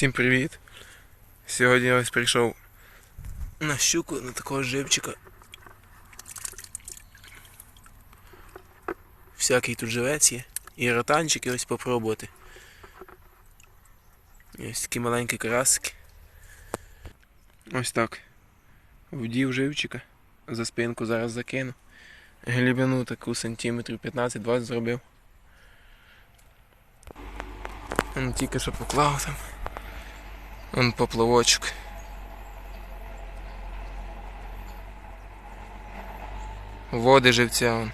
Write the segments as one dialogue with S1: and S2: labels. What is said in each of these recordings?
S1: Всім привіт! Сьогодні я ось прийшов на щуку, на такого живчика. Всякий тут живець є. І ротанчики ось попробувати. І ось такі маленькі карасики. Ось так. Вдів живчика. За спинку зараз закину. Глибину таку сантиметрів 15-20 зробив. Тільки що поклав там. Он поплавочок. Води живця он.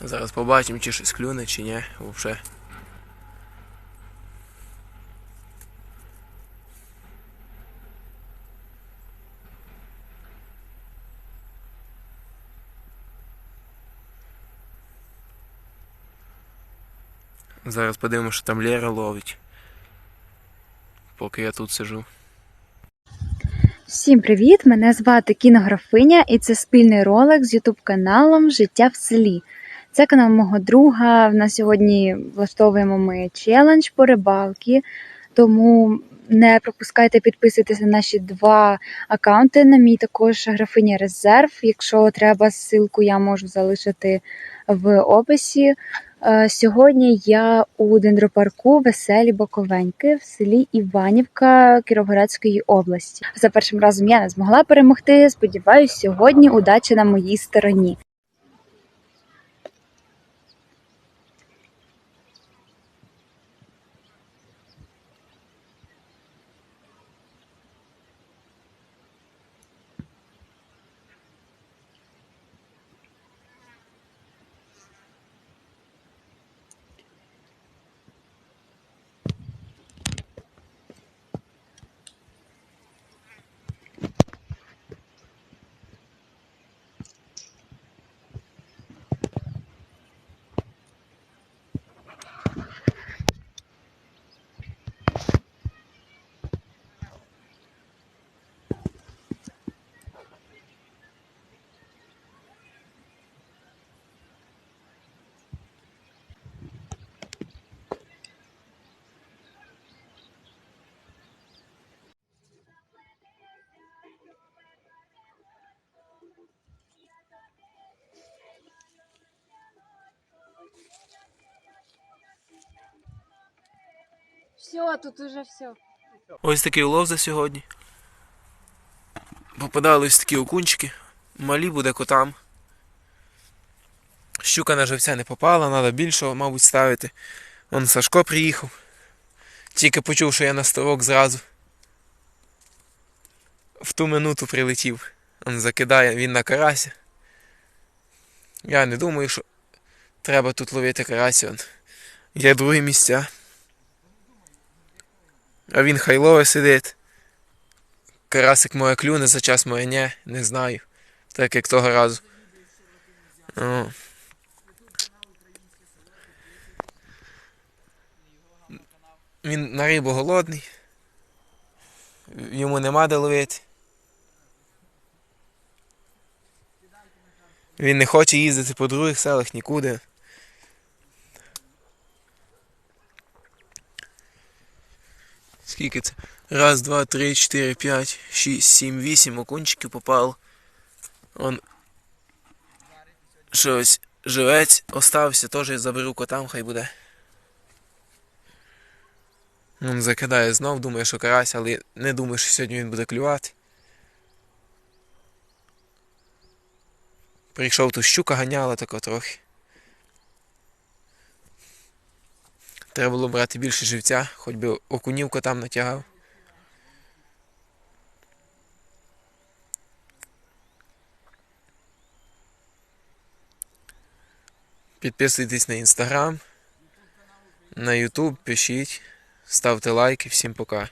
S1: Зараз побачимо, чи щось клюне, чи ні, взагалі. Зараз подивимося, що там Лера ловить. Поки я тут сижу.
S2: Всім привіт! Мене звати Кінографиня і це спільний ролик з ютуб каналом Життя в селі. Це канал мого друга. На сьогодні влаштовуємо ми челендж по рибалки, тому не пропускайте підписуйтесь на наші два аккаунти. На мій також графиня Резерв. Якщо треба ссылку, я можу залишити в описі. Е, Сьогодні я у дендропарку Веселі Боковеньки в селі Іванівка Кіровоградської області. За першим разом я не змогла перемогти. Сподіваюсь, сьогодні удача на моїй стороні. Все, тут уже все.
S1: Ось такий улов за сьогодні. Попадали ось такі окунчики. Малі буде котам. Щука на живця не попала, треба більшого, мабуть, ставити. Вон Сашко приїхав. Тільки почув, що я на ставок зразу. В ту минуту прилетів. Он закидає, він на карася. Я не думаю, що треба тут ловити карася. Є другі місця. А він хайлове сидить. Карасик моє клюне, за час моє не, не знаю. Так як того разу. О. Він на рибу голодний. Йому нема де ловити. Він не хоче їздити по других селах нікуди. Скільки це? Раз, два, три, чотири, п'ять, шість, сім, вісім окунчиків попало. Он щось живець остався, теж заберу котам, хай буде. Он закидає знов, думає, що карась, але не думаю, що сьогодні він буде клювати. Прийшов тут щука ганяла тако трохи. Треба було брати більше живця, хоч би окунівку там натягав. Підписуйтесь на інстаграм, на ютуб, пишіть, ставте лайки, всім пока.